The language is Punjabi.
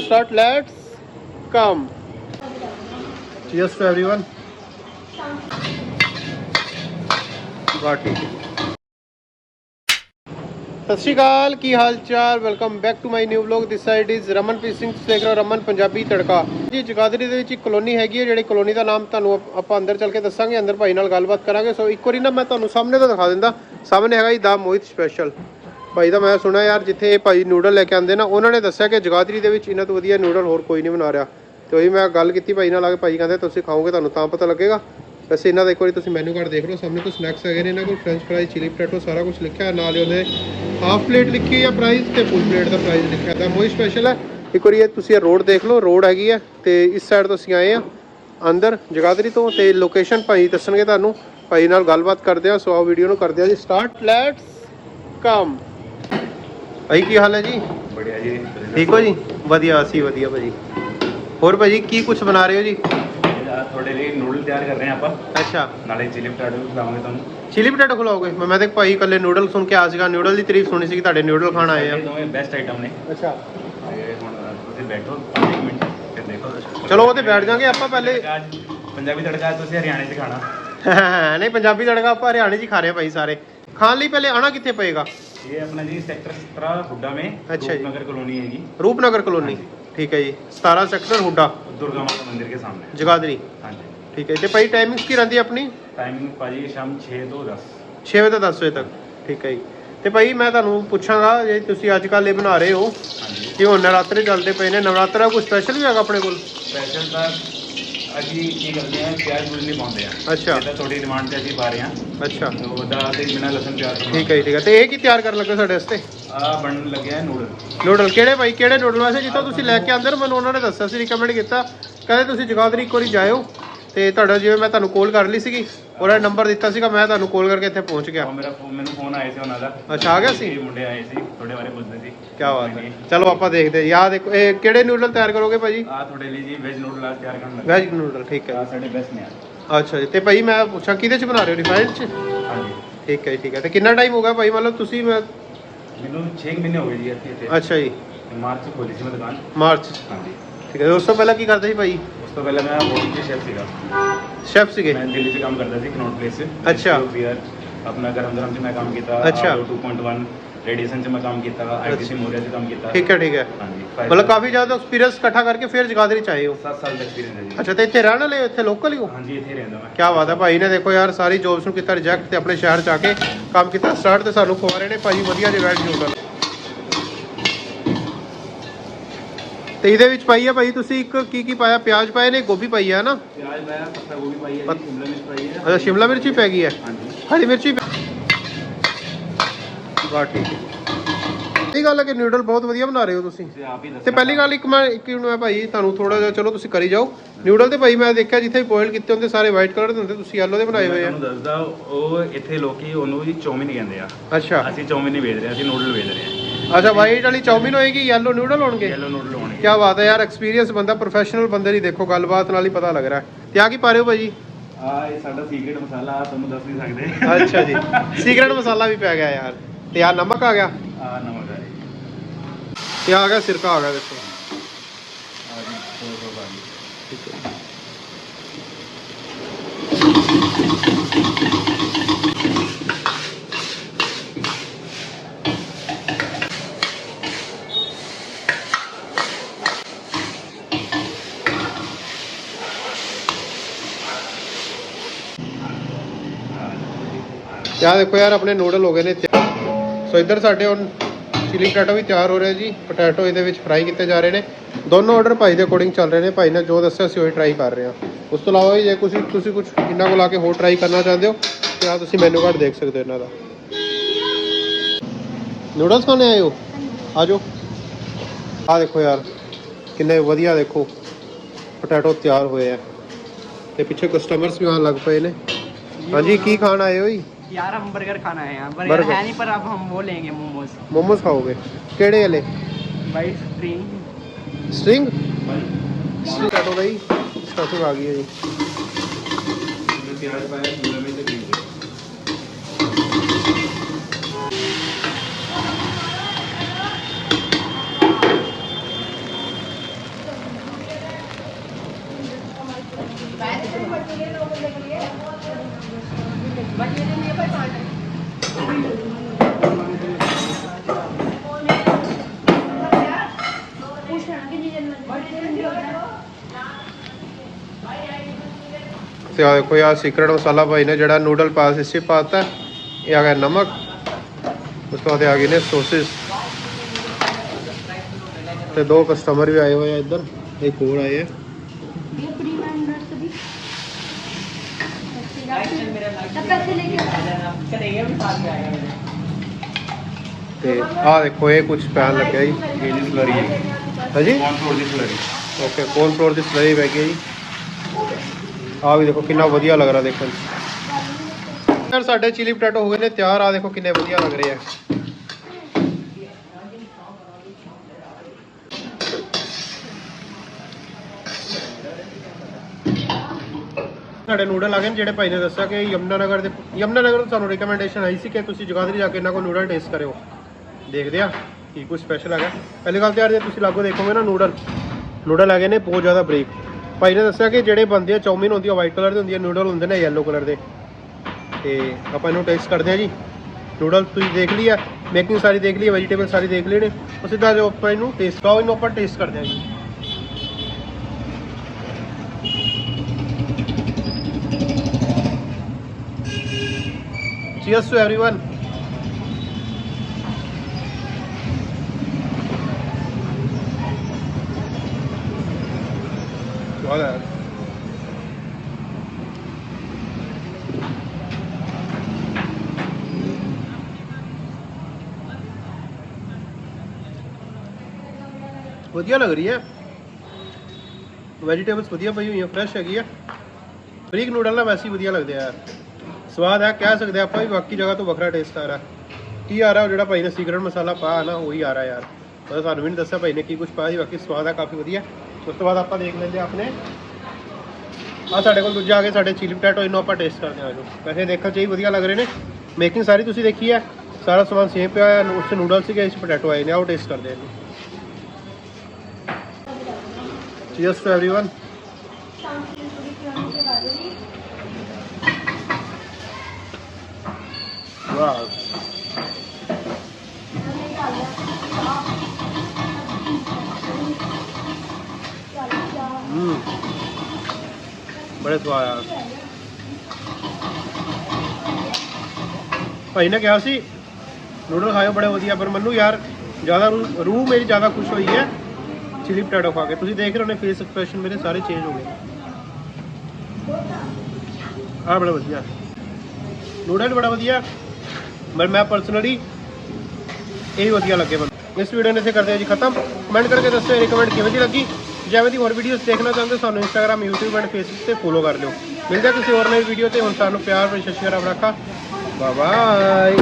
start let's come. Cheers to everyone. It. ਸਤਿ ਸ਼੍ਰੀ ਅਕਾਲ ਕੀ ਹਾਲ ਚਾਲ? Welcome back to my new vlog this side is Ramanpreet Singh ਦੇਖ ਰਹੇ ਹੋ ਰਮਨ ਪੰਜਾਬੀ ਤੜਕਾ। ਜੀ ਜਗਾਦਰੀ ਦੇ ਵਿੱਚ ਇੱਕ ਕਲੋਨੀ ਹੈਗੀ ਹੈ ਜਿਹੜੀ ਕਲੋਨੀ ਦਾ ਨਾਮ ਤੁਹਾਨੂੰ ਆਪਾਂ ਅੰਦਰ ਚੱਲ ਕੇ ਦੱਸਾਂਗੇ ਅੰਦਰ ਭਾਈ ਨਾਲ ਗੱਲਬਾਤ ਕਰਾਂਗੇ। ਸੋ ਇੱਕ ਵਾਰੀ ਨਾ ਮੈਂ ਤੁਹਾਨੂੰ ਸਾਹਮਣੇ ਤੋਂ ਦਿਖਾ ਦਿੰਦਾ। ਸਾਹਮਣੇ ਹੈਗਾ ਜੀ ਦਾ ਮੋਹਿਤ ਸਪੈਸ਼ਲ ਭਾਈ ਦਾ ਮੈਂ ਸੁਣਿਆ ਯਾਰ, ਜਿੱਥੇ ਇਹ ਭਾਈ ਨੂਡਲ ਲੈ ਕੇ ਆਉਂਦੇ ਨਾ, ਉਹਨਾਂ ਨੇ ਦੱਸਿਆ ਕਿ ਜਗਾਦਰੀ ਦੇ ਵਿੱਚ ਇਹਨਾਂ ਤੋਂ ਵਧੀਆ ਨੂਡਲ ਹੋਰ ਕੋਈ ਨਹੀਂ ਬਣਾ ਰਿਹਾ। ਤੇ ਉਹੀ ਮੈਂ ਗੱਲ ਕੀਤੀ ਭਾਈ ਨਾਲ, ਆ ਕੇ ਭਾਈ ਕਹਿੰਦੇ, ਤੁਸੀਂ ਖਾਓਗੇ ਤੁਹਾਨੂੰ ਤਾਂ ਪਤਾ ਲੱਗੇਗਾ। ਵੈਸੇ ਇਹਨਾਂ ਦਾ ਇੱਕ ਵਾਰੀ ਤੁਸੀਂ ਮੈਨੂ ਕਾਰਡ ਦੇਖ ਲਓ, ਸਾਹਮਣੇ ਤੋਂ ਸਨੈਕਸ ਹੈਗੇ ਨੇ, ਇਹਨਾਂ ਕੋਲ ਫ੍ਰੈਂਚ ਫਰਾਈ ਚਿਲੀ ਪਟੈਟੋ ਸਾਰਾ ਕੁਝ ਲਿਖਿਆ। ਹੈ ਨਾਲ ਹੀ ਉਹਦੇ ਹਾਫ ਪਲੇਟ ਲਿਖੀ ਹੈ ਪ੍ਰਾਈਸ ਤੇ ਫੁੱਲ ਪਲੇਟ ਦਾ ਪ੍ਰਾਈਸ ਲਿਖਿਆ। ਹੈ ਮੋਈ ਸਪੈਸ਼ਲ ਹੈ ਇੱਕ ਵਾਰੀ ਇਹ ਤੁਸੀਂ ਰੋਡ ਦੇਖ ਲਓ ਰੋਡ ਹੈਗੀ ਹੈ ਤੇ ਇਸ ਸਾਈਡ ਤੋਂ ਅਸੀਂ ਆਏ ਆ, ਅੰਦਰ ਜਗਾਦਰੀ ਤੋਂ ਤੇ ਲੋਕੇਸ਼ਨ ਭਾਈ ਦੱਸਣਗੇ ਤੁਹਾਨੂੰ। ਭਾਈ ਨਾਲ ਗੱਲਬਾਤ ਕਰਦੇ ਆ, ਸੋ ਆਓ ਵੀਡੀਓ ਨੂੰ ਕਰਦੇ ਆ ਜੀ। ਸਟਾਰਟ ਲੈਟਸ ਕਮ ਭਾਈ ਕੀ ਹਾਲ ਹੈ ਜੀ? ਬੜਿਆ ਜੀ। ਠੀਕ ਹੋ ਜੀ? ਵਧੀਆ ਅਸੀਂ ਵਧੀਆ ਭਾਜੀ। ਹੋਰ ਭਾਜੀ ਕੀ ਕੁਝ ਬਣਾ ਰਹੇ ਹੋ ਜੀ? ਤੁਹਾਡੇ ਲਈ ਨੂਡਲ ਤਿਆਰ ਕਰ ਰਹੇ ਆਪਾਂ। ਅੱਛਾ। ਨਾਲੇ ਚਿਲੀ ਪਟਾਟੋ ਵੀ ਖਿਲਾਵਾਂਗੇ ਤੁਹਾਨੂੰ। ਚਿਲੀ ਪਟੈਟੋ ਖਿਲਾਓਗੇ? ਮੈਂ ਮੈਂ ਤੇ ਭਾਈ ਇਕੱਲੇ ਨੂਡਲ ਸੁਣ ਕੇ ਆ ਸੀਗਾ। ਨੂਡਲ ਦੀ ਤਾਰੀਫ ਸੁਣੀ ਸੀ ਕਿ ਤੁਹਾਡੇ ਨੂਡਲ ਖਾਣ ਆਏ ਆ। ਇਹ ਦੋਵੇਂ ਬੈਸਟ ਆਈਟਮ ਨੇ। ਅੱਛਾ। ਤੇ ਹੁਣ ਤੁਸੀਂ ਬੈਠੋ 5 ਮਿੰਟ ਫਿਰ ਦੇਖੋ। ਚਲੋ ਉਹਦੇ ਬੈਠ ਜਾਾਂਗੇ ਆਪਾਂ ਪਹਿਲੇ। ਪੰਜਾਬੀ ਤੜਕਾ ਤੁਸੀਂ ਹਰਿਆਣੇ 'ਚ ਖਾਣਾ। ਨਹੀਂ ਪੰਜਾਬੀ ਤੜਕਾ ਆਪਾਂ ਹਰਿਆਣੇ 'ਚ ਖਾ ਰਹੇ ਭਾਈ ਸਾਰੇ। ਖਾਣ ਲਈ ਪਹਿਲੇ ਆਣਾ ਕਿੱਥੇ ਪਏਗਾ? ਇਹ ਆਪਣਾ ਜੀ ਸੈਕਟਰ 17 ਹੁੱਡਾ ਮੇ ਅੱਛਾ ਜੀ। ਨਗਰ ਕਲੋਨੀ ਹੈਗੀ। ਰੂਪਨਗਰ ਕਲੋਨੀ ਠੀਕ ਹੈ ਜੀ। 17 ਸੈਕਟਰ ਹੁੱਡਾ ਦੁਰਗਾ ਮਾਤਾ ਮੰਦਿਰ ਕੇ ਸਾਹਮਣੇ। ਜਗਾਦਰੀ। ਹਾਂਜੀ। ਠੀਕ ਹੈ ਤੇ ਭਾਈ ਟਾਈਮਿੰਗਸ ਕੀ ਰਹਿੰਦੀ ਹੈ ਆਪਣੀ? ਟਾਈਮਿੰਗ ਭਾਜੀ ਸ਼ਾਮ 6 ਤੋਂ 10 6 ਵਜੇ ਤੋਂ 10 ਵਜੇ ਤੱਕ। ਠੀਕ ਹੈ ਜੀ। ਤੇ ਭਾਈ ਮੈਂ ਤੁਹਾਨੂੰ ਪੁੱਛਾਂਗਾ ਜੇ ਤੁਸੀਂ ਅੱਜ ਕੱਲ੍ਹ ਇਹ ਬਣਾ ਰਹੇ ਹੋ ਹਾਂਜੀ। ਕਿ ਹੁਣ ਨਵਰਾਤਰੇ ਚੱਲਦੇ ਪਏ ਨੇ। ਨਵਰਾਤਰਾ ਕੋਈ ਸਪੈਸ਼ਲ ਵੀ ਹੈਗਾ ਆਪਣੇ ਕੋਲ? ਸਪੈਸ਼ਲ ਤਾਂ ਅਸੀਂ ਕੀ ਕਰਦੇ ਹਾਂ ਪਿਆਜ਼ ਪੂਜ ਨਹੀਂ ਪਾਉਂਦੇ ਆ ਅੱਛਾ। ਇਹ ਤਾਂ ਤੁਹਾਡੀ ਡਿਮਾਂਡ ਤੇ ਅਸੀਂ ਪਾ ਰਹੇ ਹਾਂ। ਅੱਛਾ। ਉਹਦਾ ਤੇ ਬਿਨਾਂ ਲਸਣ ਪਿਆਜ਼ ਤੋਂ ਠੀਕ ਹੈ ਜੀ ਠੀਕ ਹੈ। ਤੇ ਇਹ ਕੀ ਤਿਆਰ ਕਰਨ ਲੱਗੇ ਸਾਡੇ ਵਾਸਤੇ? ਆ ਬਣਨ ਲੱਗਿਆ ਨੂਡਲ ਨੂਡਲ ਕਿਹੜੇ ਭਾਈ ਕਿਹੜੇ ਨੂਡਲ ਵੈਸੇ ਜਿੱਥੋਂ ਤੁਸੀਂ ਲੈ ਕੇ ਆਂਦੇ ਹੋ ਮੈਨੂੰ ਉਹਨਾਂ ਨੇ ਦੱਸਿਆ ਸੀ ਰਿਕਮੈਂਡ ਕੀਤਾ। ਕਹਿੰਦੇ ਤੁਸੀਂ ਜਗਾਦਰੀ ਇੱਕ ਵਾਰੀ ਜਾਇਓ। ਤੇ ਤੁਹਾਡਾ ਜਿਵੇਂ ਮੈਂ ਤੁਹਾਨੂੰ ਕਾਲ ਕਰ ਲਈ ਸੀਗੀ ਉਹਨਾਂ ਨੇ ਨੰਬਰ ਦਿੱਤਾ ਸੀਗਾ ਮੈਂ ਤੁਹਾਨੂੰ ਕਾਲ ਕਰਕੇ ਇੱਥੇ ਪਹੁੰਚ ਗਿਆ। ਉਹ ਮੇਰਾ ਫੋ- ਮੈਨੂੰ ਫੋਨ ਆਇਆ ਸੀ ਉਹਨਾਂ ਦਾ। ਅੱਛਾ, ਆ ਗਿਆ ਸੀ? ਇਹ ਮੁੰਡੇ ਆਏ ਸੀ ਤੁਹਾਡੇ ਬਾਰੇ ਪੁੱਛਦੇ ਸੀ। ਕੀ ਬਾਤ ਹੈ। ਚਲੋ ਆਪਾਂ ਦੇਖਦੇ ਹਾਂ। ਯਾਰ ਦੇਖੋ ਇਹ ਕਿਹੜੇ ਨੂਡਲ ਤਿਆਰ ਕਰੋਗੇ ਭਾਜੀ? ਆ ਤੁਹਾਡੇ ਲਈ ਜੀ ਵੈਜ ਨੂਡਲ ਆ ਤਿਆਰ ਕਰਨ ਲੱਗਾ। ਵੈਜ ਨੂਡਲ ਠੀਕ ਹੈ। ਆ ਸਾਡੇ ਬੈਸਟ ਨੇ ਆ ਅੱਛਾ ਜੀ ਤੇ ਭਾਈ ਮੈਂ ਪੁੱਛਾਂ ਕਿਹਦੇ ਚ ਬਣਾ ਰਹੇ ਹੋ ਰਿਫਾਈਨਡ ਚ? ਹਾਂਜੀ। ਠੀਕ ਹੈ ਜੀ, ਠੀਕ ਹੈ। ਤੇ ਕਿੰਨਾ ਟਾਈਮ ਹੋ ਗਿਆ ਭਾਈ? ਮਤਲਬ ਤੁਸੀਂ ਮੈਂ ਮੈਨੂੰ 6 ਮਹੀਨੇ ਹੋ ਗਏ ਜੀ ਇੱਥੇ ਇੱਥੇ। ਅੱਛਾ ਜੀ। ਮਾਰਚ 'ਚ ਖੋਲੀ ਸੀ ਮੈਂ ਦੁਕਾਨ। ਮਾਰਚ 'ਚ। ਹਾਂਜੀ। ਠੀਕ ਹੈ ਉਸ ਤੋਂ ਪਹਿਲਾਂ ਕੀ ਕਰਦੇ ਸੀ ਭਾਈ? ਤੋਂ ਪਹਿਲਾਂ ਮੈਂ ਹੋਟਲ 'ਚ ਸ਼ੈਫ ਸੀਗਾ। ਸ਼ੈਫ ਸੀਗੇ? ਮੈਂ ਦਿੱਲੀ 'ਚ ਕੰਮ ਕਰਦਾ ਸੀ ਕਨੌਟ ਪਲੇਸ 'ਚ। ਅੱਛਾ। ਬੀਅਰ ਆਪਣਾ ਗਰਮ ਗਰਮ 'ਚ ਮੈਂ ਕੰਮ ਕੀਤਾ ਅੱਛਾ। ਆਲੋ 2.1 ਰੇਡੀਏਸ਼ਨ 'ਚ ਮੈਂ ਕੰਮ ਕੀਤਾ ਆਈਟੀਸੀ ਮੋਰਿਆ 'ਚ ਕੰਮ ਕੀਤਾ। ਠੀਕ ਹੈ ਠੀਕ ਹੈ। ਹਾਂਜੀ ਮਤਲਬ ਕਾਫੀ ਜ਼ਿਆਦਾ ਐਕਸਪੀਰੀਅੰਸ ਇਕੱਠਾ ਕਰਕੇ ਫਿਰ ਜਗਾਦਰੀ ਚ ਆਏ ਹੋ? 7 ਸਾਲ ਦਾ ਐਕਸਪੀਰੀਅੰਸ ਹੈ ਜੀ। ਅੱਛਾ ਤੇ ਇੱਥੇ ਰਹਿਣ ਵਾਲੇ ਹੋ? ਇੱਥੇ ਲੋਕਲ ਹੀ ਹੋ? ਹਾਂਜੀ ਇੱਥੇ ਰਹਿੰਦਾ ਮੈਂ। ਕੀ ਬਾਤ ਹੈ ਭਾਈ ਨੇ ਦੇਖੋ ਯਾਰ ਸਾਰੀ ਜੌਬਸ ਨੂੰ ਕੀਤਾ ਰਿਜੈਕਟ ਤੇ ਆਪਣੇ ਸ਼ਹਿਰ ਚ ਆ ਕੇ ਕੰਮ ਕੀਤਾ। ਸਟਾਰਟ ਤੇ ਸਾਨੂੰ ਖਵਾ ਰਹੇ ਨੇ ਭਾਈ ਵਧੀਆ ਜਿਹਾ ਵੈਜ ਤੇ ਇਹਦੇ ਵਿੱਚ ਪਾਈ ਹੈ ਭਾਈ ਤੁਸੀਂ ਇੱਕ ਕੀ ਕੀ ਪਾਇਆ? ਪਿਆਜ਼ ਪਾਏ ਨੇ ਗੋਭੀ ਪਾਈ ਹੈ ਨਾ ਪਿਆਜ਼ ਪਾਇਆ ਪੱਤਾ ਗੋਭੀ ਪਾਈ ਹੈ ਪੱਤ- ਜੀ ਸ਼ਿਮਲਾ ਮਿਰਚ ਪਾਈ ਹੈ ਅੱਛਾ ਸ਼ਿਮਲਾ ਮਿਰਚ ਵੀ ਪੈ ਗਈ ਹੈ ਹਾਂਜੀ। ਹਰੀ ਮਿਰਚ ਵੀ ਠੀਕ ਹੈ। ਇਹ ਗੱਲ ਹੈ ਕਿ ਨੂਡਲ ਬਹੁਤ ਵਧੀਆ ਬਣਾ ਰਹੇ ਹੋ ਤੁਸੀਂ। ਤੁਸੀਂ ਆਪ ਹੀ ਦੱਸੋ ਤੇ ਪਹਿਲੀ ਗੱਲ ਇੱਕ ਮੈਂ ਇੱਕ ਮੈਂ ਭਾਈ ਤੁਹਾਨੂੰ ਥੋੜਾ ਜਿਹਾ ਚਲੋ ਤੁਸੀਂ ਕਰੀ ਜਾਓ। ਨਿਊਡਲ ਤੇ ਭਾਈ ਮੈਂ ਦੇਖਿਆ ਜਿੱਥੇ ਬੋਇਲ ਕੀਤੇ ਹੁੰਦੇ ਸਾਰੇ ਵਾਈਟ ਕਲਰ ਦੇ ਹੁੰਦੇ ਤੁਸੀਂ ਯੈਲੋ ਦੇ ਬਣਾਏ ਹੋਏ ਆ। ਤੁਹਾਨੂੰ ਦੱਸਦਾ ਉਹ ਇੱਥੇ ਲੋਕੀ ਉਹਨੂੰ ਵੀ ਚੌਮਿਨ ਕਹਿੰਦੇ ਆ। ਅੱਛਾ। ਅਸੀਂ ਚੌਮਿਨ ਨਹੀਂ ਵੇਚ ਰਹੇ ਅਸੀਂ ਨੂਡਲ ਵੇਚ ਰਹੇ ਅੱਛਾ ਵਾਈਟ ਵਾਲੀ ਚਾਉਮੀਨ ਹੋਏਗੀ ਯੈਲੋ ਨੂਡਲ ਹੋਣਗੇ? ਯੈਲੋ ਨੂਡਲ ਕੀ ਬਾਤ ਹੈ ਯਾਰ ਐਕਸਪੀਰੀਅੰਸ ਬੰਦਾ ਪ੍ਰੋਫੈਸ਼ਨਲ ਬੰਦੇ ਦੀ ਦੇਖੋ ਗੱਲਬਾਤ ਨਾਲ ਹੀ ਪਤਾ ਲੱਗ ਰਿਹਾ ਹੈ ਤੇ ਆ ਕੀ ਪਾ ਰਹੇ ਹੋ ਭਾਜੀ ਆ ਇਹ ਸਾਡਾ ਸੀਕ੍ਰੀਟ ਮਸਾਲਾ ਆ ਤੁਹਾਨੂੰ ਦੱਸ ਨਹੀਂ ਸਕਦੇ ਅੱਛਾ ਜੀ ਸੀਕ੍ਰੇਟ ਮਸਾਲਾ ਵੀ ਪੈ ਗਿਆ ਯਾਰ ਤੇ ਆ ਨਮਕ ਆ ਗਿਆ ਆ ਨਮਕ ਆ ਜੀ ਤੇ ਆ ਗਿਆ ਸਿਰਕਾ ਆ ਗਿਆ ਦੇਖੋ ਆ ਜੀ ਥੋੜਾ ਥੋੜਾ ਪਾ ਦਿਓ। ਠੀਕ ਹੈ ਆਹ ਦੇਖੋ ਯਾਰ ਆਪਣੇ ਨੂਡਲ ਹੋ ਗਏ ਨੇ ਤਿਆਰ ਸੋ ਇੱਧਰ ਸਾਡੇ ਹੁਣ ਚਿਲੀ ਪਟੈਟੋ ਵੀ ਤਿਆਰ ਹੋ ਰਿਹਾ ਜੀ। ਪਟੈਟੋ ਇਹਦੇ ਵਿੱਚ ਫਰਾਈ ਕੀਤੇ ਜਾ ਰਹੇ ਨੇ। ਦੋਨੋਂ ਆਰਡਰ ਭਾਈ ਦੇ ਅਕੋਰਡਿੰਗ ਚੱਲ ਰਹੇ ਨੇ। ਭਾਈ ਨੇ ਜੋ ਦੱਸਿਆ ਸੀ ਉਹੀ ਟਰਾਈ ਕਰ ਰਹੇ ਹਾਂ। ਉਸ ਤੋਂ ਇਲਾਵਾ ਜੇ ਤੁਸੀਂ ਤੁਸੀਂ ਕੁਝ ਇਹਨਾਂ ਕੋਲ ਆ ਕੇ ਹੋਰ ਟਰਾਈ ਕਰਨਾ ਚਾਹੁੰਦੇ ਹੋ ਤੇ ਆ ਤੁਸੀਂ ਮੈਨੂ ਕਾਰਡ ਦੇਖ ਸਕਦੇ ਹੋ ਇਹਨਾਂ ਦਾ। ਨੂਡਲਸ ਖਾਣੇ ਆਏ ਹੋ? ਆ ਜਾਓ। ਆ ਦੇਖੋ ਯਾਰ ਕਿੰਨੇ ਵਧੀਆ ਦੇਖੋ। ਪਟੈਟੋ ਤਿਆਰ ਹੋਏ ਆ। ਤੇ ਪਿੱਛੇ ਕਸਟਮਰਸ ਵੀ ਆਉਣ ਲੱਗ ਪਏ ਨੇ। ਹਾਂਜੀ ਕੀ ਖਾਣ ਆਏ ਹੋ ਜੀ? यार हम बर्गर खाना है यहाँ बर्गर, है नहीं पर अब हम वो लेंगे मोमोज। मोमोज खाओगे? केड़े वाले। भाई स्ट्रिंग स्ट्रिंग स्ट्रिंग काटो भाई। इसका तो आ गया जी। ਤੇ ਆ ਦੇਖੋ ਆ ਸੀਕ੍ਰੇਟ ਮਸਾਲਾ ਭਾਈ ਨੇ ਜਿਹੜਾ ਨੂਡਲ ਪਾਸ ਇਸੇ ਪਾਤਾ ਇਹ ਆ ਗਿਆ ਨਮਕ, ਉਸ ਤੋਂ ਬਾਅਦ ਆ ਗਏ ਨੇ ਸੋਸਿਸ ਤੇ ਦੋ ਕਸਟਮਰ ਵੀ ਆਏ ਹੋਏ ਆ ਇੱਧਰ, ਇੱਕ ਹੋਰ ਆਏ ਆ। ਇਹ ਪ੍ਰੀ ਵੀ ਤੇ ਆ ਦੇਖੋ ਇਹ ਕੁਝ ਪੈਣ ਲੱਗਿਆ ਜੀ ਇਹ ਜੀ ਸਲਰੀ ਹੈ। ਹਾਂਜੀ? ਕੌਨ ਫਲੋਰ ਦੀ ਸਲਰੀ ਓਕੇ ਕੋਨ ਫਲੋਰ ਦੀ ਸਲਰੀ ਪੈ ਗਈ ਜੀ। ਆ ਵੀ ਦੇਖੋ ਕਿੰਨਾ ਵਧੀਆ ਲੱਗ ਰਿਹਾ ਦੇਖਣ ਯਾਰ ਸਾਡੇ ਚਿਲੀ ਪਟਾਟੋ ਹੋ ਗਏ ਨੇ ਤਿਆਰ ਆ ਦੇਖੋ ਕਿੰਨੇ ਵਧੀਆ ਲੱਗ ਰਹੇ ਆ। ਸਾਡੇ ਨੂਡਲ ਆ ਗਏ ਨੇ, ਜਿਹੜੇ ਭਾਈ ਨੇ ਦੱਸਿਆ ਕਿ ਯਮਨਾ ਨਗਰ ਦੇ ਯਮਨਾ ਨਗਰ ਤੋਂ ਸਾਨੂੰ ਰეკਮੈਂਡੇਸ਼ਨ ਆਈ ਸੀ ਕਿ ਤੁਸੀਂ ਜਗਾਦਰੀ ਜਾ ਕੇ ਇਹਨਾਂ ਕੋਲ ਨੂਡਲ ਟੇਸਟ ਕਰਿਓ। ਦੇਖਦੇ ਆ ਕੀ ਕੁਝ ਸਪੈਸ਼ਲ ਹੈਗਾ। ਪਹਿਲੀ ਗੱਲ ਤੇ ਯਾਰ ਜੇ ਤੁਸੀਂ ਲਾਗੋ ਦੇਖੋਗੇ ਨਾ ਨੂਡਲ ਨੂਡਲ ਹੈਗੇ ਨੇ ਬਹੁਤ ਜ਼ਿਆਦਾ ਬਰੀਕ ਭਾਈ ਨੇ ਦੱਸਿਆ ਕਿ ਜਿਹੜੇ ਬੰਦੇ ਆ, ਚੌਮਿਨ ਹੁੰਦੀ ਆ ਵਾਈਟ ਕਲਰ ਦੀ ਹੁੰਦੀ ਆ ਨੂਡਲ ਹੁੰਦੇ ਨੇ ਯੈਲੋ ਕਲਰ ਦੇ। ਤੇ ਆਪਾਂ ਇਹਨੂੰ ਟੇਸਟ ਕਰਦੇ ਆ ਜੀ। ਨੂਡਲ ਤੁਸੀਂ ਦੇਖ ਲਈ ਆ ਮੇਕਿੰਗ ਸਾਰੀ ਦੇਖ ਲਈ ਵੈਜੀਟੇਬਲ ਸਾਰੀ ਦੇਖ ਲਈ ਨੇ। ਉਸ ਸਿੱਧਾ ਜੋ ਆਪਾਂ ਇਹਨੂੰ ਟੇਸਟ ਕਰਾਓ ਇਹਨੂੰ ਆਪਾਂ ਟੇਸਟ ਕਰਦੇ ਆ ਜੀ। Cheers to everyone. ਸਵਾਦ ਹੈ ਵਧੀਆ ਲੱਗ ਰਹੀ ਹੈ। ਵੈਜੀਟੇਬਲਸ ਵਧੀਆ ਪਈ ਹੋਈਆਂ ਫਰੈਸ਼ ਹੈਗੀ ਆ। ਬਰੀਕ ਨੂਡਲ ਨਾ ਵੈਸੇ ਹੀ ਵਧੀਆ ਲੱਗਦੇ ਆ। ਸਵਾਦ ਹੈ ਕਹਿ ਸਕਦੇ ਆਪਾਂ ਵੀ ਬਾਕੀ ਜਗ੍ਹਾ ਤੋਂ ਵੱਖਰਾ ਟੇਸਟ ਆ ਰਿਹਾ ਕੀ ਆ ਰਿਹਾ ਉਹ ਜਿਹੜਾ ਭਾਈ ਨੇ ਸੀਕਰਟ ਮਸਾਲਾ ਪਾਇਆ ਨਾ ਉਹੀ ਆ ਰਿਹਾ ਯਾਰ ਉਹ ਸਾਨੂੰ ਵੀ ਨਹੀਂ ਦੱਸਿਆ ਭਾਈ ਨੇ ਕੀ ਕੁਝ ਪਾਇਆ ਸੀ ਬਾਕੀ ਸਵਾਦ ਹੈ ਕਾਫੀ ਵਧੀਆ ਉਸ ਤੋਂ ਬਾਅਦ ਆਪਾਂ ਦੇਖ ਲੈਂਦੇ ਹਾਂ ਆਪਣੇ ਆ ਸਾਡੇ ਕੋਲ ਦੂਜਾ ਆ ਕੇ ਸਾਡੇ ਚਿਲੀ ਪਟੈਟੋ ਇਹਨੂੰ ਆਪਾਂ ਟੇਸਟ ਕਰਦੇ ਹਾਂ ਇਹਨੂੰ ਵੈਸੇ ਦੇਖਣ ਚ ਹੀ ਵਧੀਆ ਲੱਗ ਰਹੇ ਨੇ ਮੇਕਿੰਗ ਸਾਰੀ ਤੁਸੀਂ ਦੇਖੀ ਹੈ ਸਾਰਾ ਸਮਾਨ ਸੇਮ ਪਿਆ ਹੋਇਆ ਉਸ ਚ ਨੂਡਲ ਸੀਗੇ ਇਸ ਪਟੈਟੋ ਆਏ ਨੇ ਆਓ ਟੇਸਟ ਕਰਦੇ ਹਾਂ ਇਹਨੂੰ ਚੀਅਰਸ ਟੂ एवरीवन ਵਾਓ ਹੂੰ। ਬੜੇ ਸਵਾਦ ਆ। ਭਾਈ ਨੇ ਕਿਹਾ ਸੀ, ਨੂਡਲ ਖਾਇਓ, ਬੜੇ ਵਧੀਆ, ਪਰ ਮੈਨੂੰ ਯਾਰ, ਜ਼ਿਆਦਾ ਰੂਹ ਮੇਰੀ ਜ਼ਿਆਦਾ ਖੁਸ਼ ਹੋਈ ਹੈ, ਚਿਲੀ ਪਟਾਟੋ ਖਾ ਕੇ। ਤੁਸੀਂ ਦੇਖ ਰਹੇ ਹੋਣੇ ਫੇਸ ਐਕਸਪ੍ਰੈਸ਼ਨ ਮੇਰੇ ਸਾਰੇ ਚੇਂਜ ਹੋ ਗਏ। ਆ ਬੜਾ ਵਧੀਆ। ਨੂਡਲ ਬੜਾ ਵਧੀਆ। ਪਰ ਮੈਂ ਪਰਸਨਲੀ ਇਹ ਹੀ ਵਧੀਆ ਲੱਗੇ ਮੈਨੂੰ ਇਸ ਵੀਡੀਓ ਨੂੰ ਇੱਥੇ ਕਰਦੇ ਹਾਂ ਜੀ ਖਤਮ। ਕਮੈਂਟ ਕਰਕੇ ਦੱਸੋ ਇਹ ਕਮੈਂਟ ਕਿਵੇਂ ਦੀ ਲੱਗੀ? ਜਿਵੇਂ ਦੀ ਹੋਰ ਵੀਡੀਓਜ਼ ਦੇਖਣਾ ਚਾਹੁੰਦੇ ਸਾਨੂੰ ਇੰਸਟਾਗ੍ਰam YouTube ਐਂਡ Facebook ਤੇ ਫੋਲੋ ਕਰ ਲਿਓ। ਮਿਲਦੇ ਕਿਸੇ ਹੋਰ ਨਵੀਂ ਵੀਡੀਓ ਤੇ। ਹੁਣ ਸਾਨੂੰ ਪਿਆਰ ਭਰੀ ਸਤਿ ਸ਼੍ਰੀ ਰੱਖਾ। Bye bye